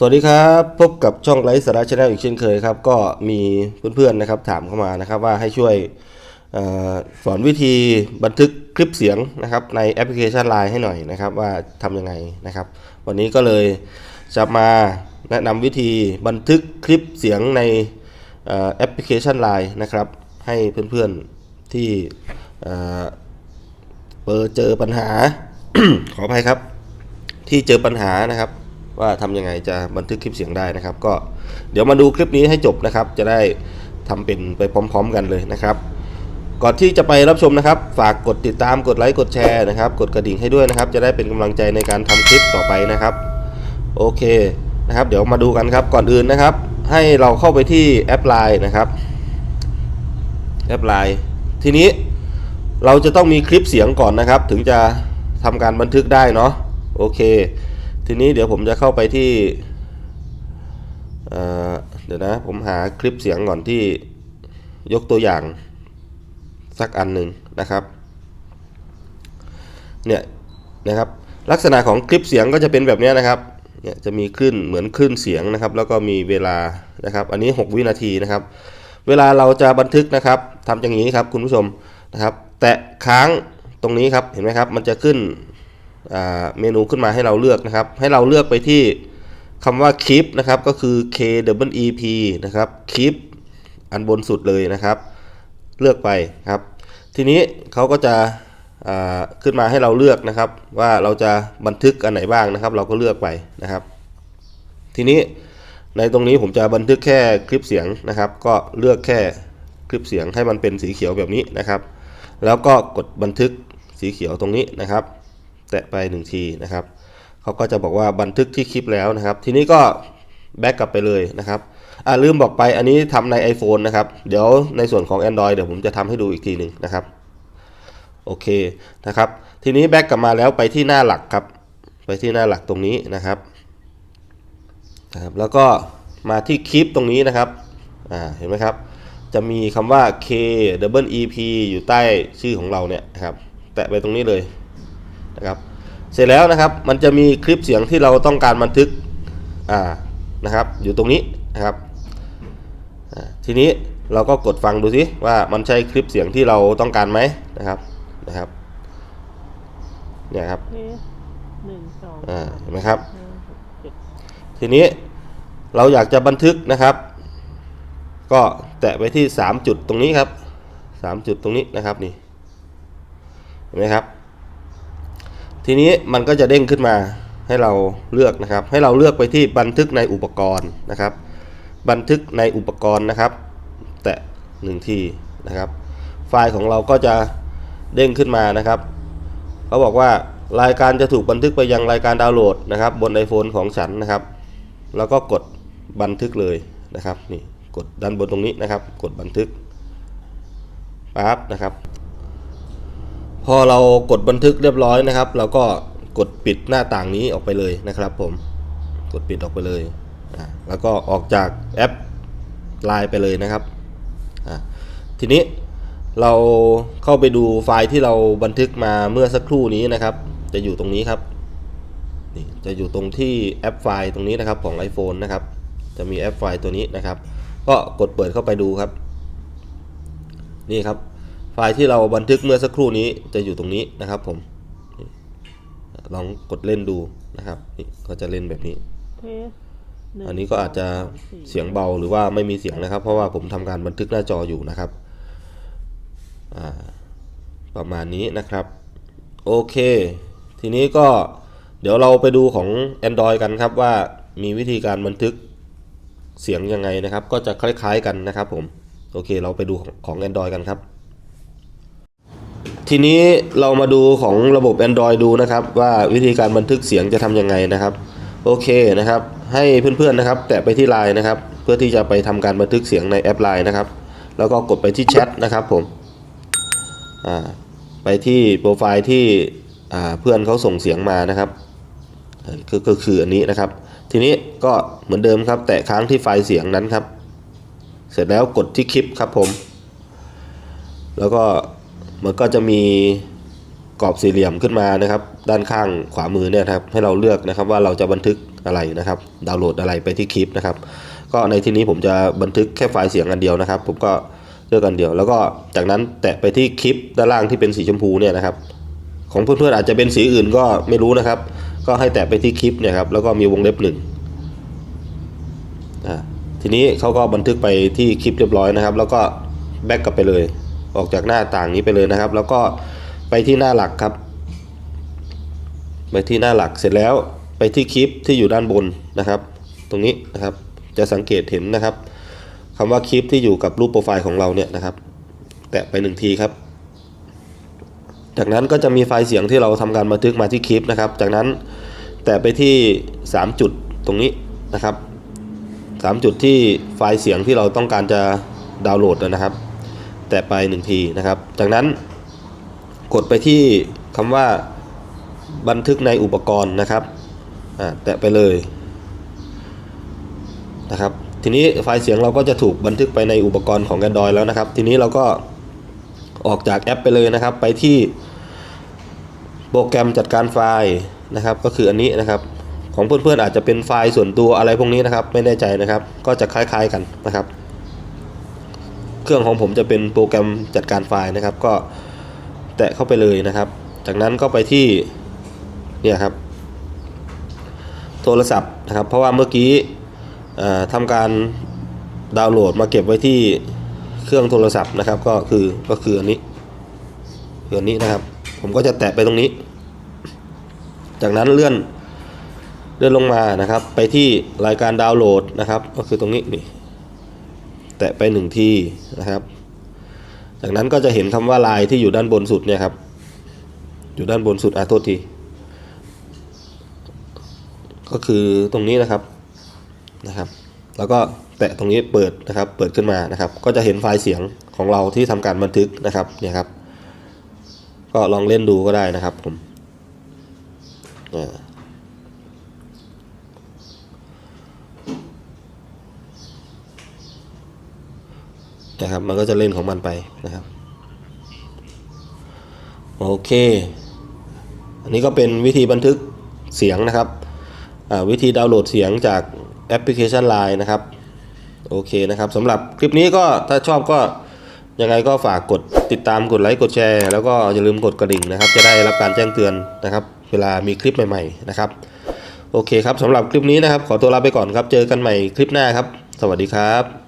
สวัสดีครับพบกับช่องไลฟ์สาระชาแนลอีกเช่นเคยครับ ก็มีเพื่อนๆนะครับถามเข้ามานะครับว่าให้ช่วยออสอนวิธีบันทึกคลิปเสียงนะครับในแอปพลิเคชัน Line ให้หน่อยนะครับว่าทำยังไงนะครับ วันนี้ก็เลยจะมาแนะนำวิธีบันทึกคลิปเสียงในแอปพลิเคชัน Line นะครับ ให้เพื่อนๆที่เอ่อเจอปัญหาขออภัยครับ ที่เจอปัญหานะครับ ว่าทำยังไงจะบันทึกคลิปเสียงได้นะครับ ก็เดี๋ยวมาดูคลิปนี้ให้จบนะครับ จะได้ทำเป็นไปพร้อม ๆ กันเลยนะครับ ก่อนที่จะไปรับชมนะครับ ฝากกดติดตามกดไลค์กดแชร์นะครับ กดกระดิ่งให้ด้วยนะครับ จะได้เป็นกำลังใจในการทำคลิปต่อไปนะครับ โอเคนะครับ เดี๋ยวมาดูกันครับก่อนอื่นนะครับ ให้เราเข้าไปที่แอป Line นะครับแอป Line ทีนี้เราจะต้องมีคลิปเสียงก่อนนะครับ ถึงจะทำการบันทึกได้เนาะโอเค ทีนี้เดี๋ยวผมจะเข้าไปที่เดี๋ยวนะผมหาคลิปเสียงก่อนที่ยกตัวอย่างสักอันหนึ่งนะครับเนี่ยนะครับลักษณะของคลิปเสียงก็จะเป็นแบบนี้นะครับเนี่ยจะมีคลื่นเหมือนคลื่นเสียงนะครับ แล้วก็มีเวลานะครับ อันนี้ 6 วินาทีนะครับ เวลาเราจะบันทึกนะครับทำอย่างนี้ครับคุณผู้ชมนะครับ แตะค้างตรงนี้ครับเห็นไหมครับ มันจะขึ้น เมนูขึ้นมาให้เราเลือกนะครับ ให้เราเลือกไปที่คำว่า keep นะครับก็คือ K W E P นะครับ keep อันบนสุดเลยนะครับ เลือกไปครับ ทีนี้เขาก็จะขึ้นมาให้เราเลือกนะครับ ว่าเราจะบันทึกอันไหนบ้างนะครับ เราก็เลือกไปนะครับ ทีนี้ในตรงนี้ผมจะบันทึกแค่คลิปเสียงนะครับ ก็เลือกแค่คลิปเสียงให้มันเป็นสีเขียวแบบนี้นะครับ แล้วก็กดบันทึกสีเขียวตรงนี้นะครับ แตะไปหนึ่งทีนะครับเขาก็จะบอกว่าบันทึกที่คลิปแล้วนะครับ ทีนี้ก็แบ็กกลับไปเลยนะครับอ่าลืมบอกไปอันนี้ทำใน iPhone นะครับ เดี๋ยวในส่วนของ Android เดี๋ยวผมจะทำให้ดูอีกทีหนึ่งนะครับ โอเคนะครับ ทีนี้แบ็กกลับมาแล้วไปที่หน้าหลักครับ ไปที่หน้าหลักตรงนี้นะครับนะครับ แล้วก็มาที่คลิปตรงนี้นะครับอ่าเห็นไหมครับ จะมีคำว่า K W E P อยู่ใต้ชื่อของเราเนี่ยนะครับ แตะไปตรงนี้เลย นะครับ เสร็จแล้วนะครับมันจะมีคลิปเสียงที่เราต้องการบันทึกอ่านะครับ อยู่ตรงนี้นะครับอ่าทีนี้เราก็กดฟังดูสิว่ามันใช่คลิปเสียงที่เราต้องการไหมนะครับนะครับเนี่ยครับเทสหนึ่งสองอ่าเห็นไหมครับห้าหกเจ็ดทีนี้เราอยากจะบันทึกนะครับ ก็แตะไปที่ 3 จุดตรงนี้ครับ 3 จุดตรงนี้นะครับนี่เห็นไหมครับ ทีนี้มันก็จะเด้งขึ้นมาให้เราเลือกนะครับ ให้เราเลือกไปที่บันทึกในอุปกรณ์นะครับ บันทึกในอุปกรณ์นะครับ แตะหนึ่งทีนะครับ ไฟล์ของเราก็จะเด้งขึ้นมานะครับเขาบอกว่ารายการจะถูกบันทึกไปยังรายการดาวน์โหลดนะครับ บน iPhone ของฉันนะครับ แล้วก็กดบันทึกเลยนะครับนี่กดด้านบนตรงนี้นะครับ กดบันทึกปั๊บนะครับ พอเรากดบันทึกเรียบร้อยนะครับ เราก็กดปิดหน้าต่างนี้ออกไปเลยนะครับ ผมกดปิดออกไปเลยแล้วก็ออกจากแอป Line ไปเลยนะครับทีนี้เราเข้าไปดูไฟล์ที่เราบันทึกมาเมื่อสักครู่นี้นะครับ จะอยู่ตรงนี้ครับนี่จะอยู่ตรงที่แอปไฟล์ตรงนี้นะครับของ iPhone นะครับ จะมีแอปไฟล์ตัวนี้นะครับ ก็กดเปิดเข้าไปดูครับ นี่ครับ ฟล์ที่เราบันทึกเมื่อสักครู่นี้จะอยู่ตรงนี้นะครับผมนี่ลองกดเล่นดูนะครับนี่ก็จะเล่นแบบนี้เทสหงอันนี้ก็อาจจะสงสามเสียงเบาหรือว่าไม่มีเสียงนะครับ เพราะว่าผมทำการบันทึกหน้าจออยู่นะครับอ่าประมาณนี้นะครับ โอเค ทีนี้ก็เดี๋ยวเราไปดูของ Android กันครับว่ามีวิธีการบันทึกเสียงยังไงนะครับ ก็จะคล้ายๆกันนะครับผม โอเค เราไปดูของของ Android กันครับ ทีนี้เรามาดูของระบบ Android ดูนะครับ ว่าวิธีการบันทึกเสียงจะทำยังไงนะครับ โอเคนะครับ ให้เพื่อนๆนะครับ แตะไปที่ไลน์นะครับ เพื่อที่จะไปทำการบันทึกเสียงในแอปไลน์นะครับ แล้วก็กดไปที่แชทนะครับผมไปที่โปรไฟล์ที่เพื่อนเขาส่งเสียงมานะครับก็ก็คืออันนี้นะครับ ทีนี้ก็เหมือนเดิมครับ แตะค้างที่ไฟล์เสียงนั้นครับ เสร็จแล้วกดที่คลิปครับผม แล้วก็ มันก็จะมีกรอบสี่เหลี่ยมขึ้นมานะครับ ด้านข้างขวามือเนี่ยครับให้เราเลือกนะครับว่าเราจะบันทึกอะไรนะครับ ดาวน์โหลดอะไรไปที่คลิปนะครับ ก็ในที่นี้ผมจะบันทึกแค่ไฟล์เสียงอันเดียวนะครับ ผมก็เลือกอันเดียว แล้วก็จากนั้นแตะไปที่คลิปด้านล่างที่เป็นสีชมพูเนี่ยนะครับ ของเพื่อนๆอาจจะเป็นสีอื่นก็ไม่รู้นะครับ ก็ให้แตะไปที่คลิปเนี่ยครับแล้วก็มีวงเล็บหนึ่งอ่าทีนี้เขาก็บันทึกไปที่คลิปเรียบร้อยนะครับ แล้วก็แบ็กกลับไปเลย ออกจากหน้าต่างนี้ไปเลยนะครับ แล้วก็ไปที่หน้าหลักครับ ไปที่หน้าหลักเสร็จแล้วไปที่คลิปที่อยู่ด้านบนนะครับ ตรงนี้นะครับจะสังเกตเห็นนะครับคำว่าคลิปที่อยู่กับรูปโปรไฟล์ของเราเนี่ยนะครับ แตะไปหนึ่งทีครับ จากนั้นก็จะมีไฟล์เสียงที่เราทำการบันทึกมาที่คลิปนะครับ จากนั้นแตะไปที่ 3 จุดตรงนี้นะครับ 3 จุดที่ไฟล์เสียงที่เราต้องการจะดาวน์โหลดนะครับ แตะไป 1 ทีนะครับ จากนั้นกดไปที่คำว่าบันทึกในอุปกรณ์นะครับแตะไปเลยนะครับ ทีนี้ไฟล์เสียงเราก็จะถูกบันทึกไปในอุปกรณ์ของ Android แล้วนะครับ ทีนี้เราก็ออกจากแอปไปเลยนะครับ ไปที่โปรแกรมจัดการไฟล์นะครับ ก็คืออันนี้นะครับ ของเพื่อนๆอาจจะเป็นไฟล์ส่วนตัวอะไรพวกนี้นะครับ ไม่แน่ใจนะครับ ก็จะคล้ายๆกันนะครับ เครื่องของผมจะเป็นโปรแกรมจัดการไฟล์นะครับ ก็แตะเข้าไปเลยนะครับ จากนั้นก็ไปที่เนี่ยครับ โทรศัพท์นะครับ เพราะว่าเมื่อกี้ทำการดาวน์โหลดมาเก็บไว้ที่เครื่องโทรศัพท์นะครับ ก็คือก็คืออันนี้คืออันนี้นะครับ ผมก็จะแตะไปตรงนี้ จากนั้นเลื่อนเลื่อนลงมานะครับ ไปที่รายการดาวน์โหลดนะครับ ก็คือตรงนี้นี่ แตะไปหนึ่งทีนะครับ จากนั้นก็จะเห็นคำว่าลายที่อยู่ด้านบนสุดเนี่ยครับ อยู่ด้านบนสุดอะโทษที ก็คือตรงนี้นะครับนะครับ แล้วก็แตะตรงนี้เปิดนะครับ เปิดขึ้นมานะครับ ก็จะเห็นไฟล์เสียงของเราที่ทำการบันทึกนะครับ เนี่ยครับ ก็ลองเล่นดูก็ได้นะครับผมอ่า นะครับ มันก็จะเล่นของมันไปนะครับ โอเค อันนี้ก็เป็นวิธีบันทึกเสียงนะครับวิธีดาวน์โหลดเสียงจากแอปพลิเคชัน Line นะครับ โอเคนะครับสำหรับคลิปนี้ก็ถ้าชอบก็ยังไงก็ฝากกดติดตามกดไลค์กดแชร์ แล้วก็อย่าลืมกดกระดิ่งนะครับ จะได้รับการแจ้งเตือนนะครับ เวลามีคลิปใหม่ๆนะครับ โอเคครับสำหรับคลิปนี้นะครับ ขอตัวลาไปก่อนครับ เจอกันใหม่คลิปหน้าครับ สวัสดีครับ